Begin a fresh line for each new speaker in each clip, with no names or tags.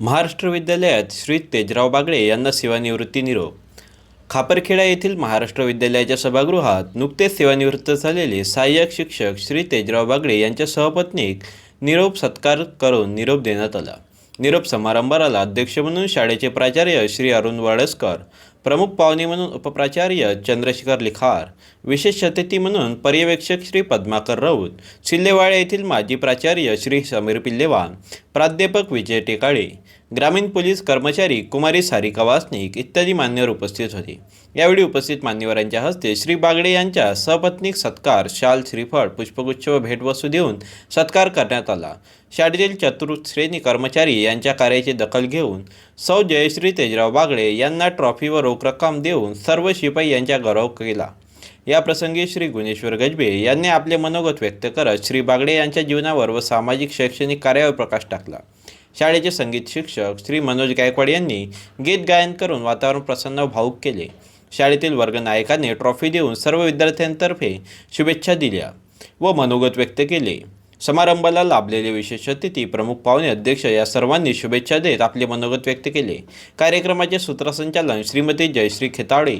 महाराष्ट्र विद्यालयात श्री तेजराव बागडे यांना सेवानिवृत्ती निरोप. खापरखेडा येथील महाराष्ट्र विद्यालयाच्या सभागृहात नुकतेच सेवानिवृत्त झालेले सहाय्यक शिक्षक श्री तेजराव बागडे यांच्या सहपत्नीक निरोप सत्कार करून निरोप देण्यात आला. निरोप समारंभाला अध्यक्ष म्हणून शाळेचे प्राचार्य श्री अरुण वाडसकर प्रमुख पाहुणे म्हणून उपप्राचार्य चंद्रशेखर लिखार विशेष अतिथी म्हणून पर्यवेक्षक श्री पद्माकर राऊत सिल्लेवाडा येथील माजी प्राचार्य श्री समीर पिल्लेवान प्राध्यापक विजय टेकाळे ग्रामीण पोलीस कर्मचारी कुमारी सारिका वासनिक इत्यादी मान्यवर उपस्थित होते. यावेळी उपस्थित मान्यवरांच्या हस्ते श्री बागडे यांच्या सपत्नीक सत्कार शाल श्रीफळ पुष्पगुच्छ व भेटवस्तू देऊन सत्कार करण्यात आला. शाळेतील चतुर्श्रेणी कर्मचारी यांच्या कार्याची दखल घेऊन सौ जयश्री तेजराव बागडे यांना ट्रॉफी व रोख रक्कम देऊन सर्व शिपाई यांच्या गौरव केला. या प्रसंगी श्री गुणेश्वर गजबे यांनी आपले मनोगत व्यक्त करत श्री बागडे यांच्या जीवनावर व सामाजिक शैक्षणिक कार्यावर प्रकाश टाकला. शाळेचे संगीत शिक्षक श्री मनोज गायकवाड यांनी गीत गायन करून वातावरण प्रसन्न व भाऊक केले. शाळेतील वर्ग नायकांनी ट्रॉफी देऊन सर्व विद्यार्थ्यांतर्फे शुभेच्छा दिल्या व मनोगत व्यक्त केले. समारंभाला लाभलेले विशेष अतिथी प्रमुख पाहुणे अध्यक्ष या सर्वांनी शुभेच्छा देत आपले मनोगत व्यक्त केले. कार्यक्रमाचे सूत्रसंचालन श्रीमती जयश्री खेताडे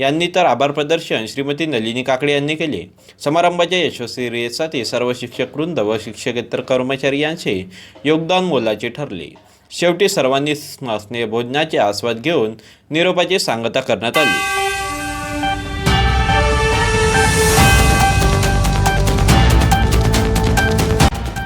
यांनी तर आभार प्रदर्शन श्रीमती नलिनी काकडे यांनी केले. समारंभाच्या यशस्वी रेसाठी सर्व शिक्षक वृंद व शिक्षकेतर कर्मचारी यांचे योगदान मोलाचे ठरले. शेवटी सर्वांनी स्नेह भोजनाचे आस्वाद घेऊन निरोपाची सांगता करण्यात आली.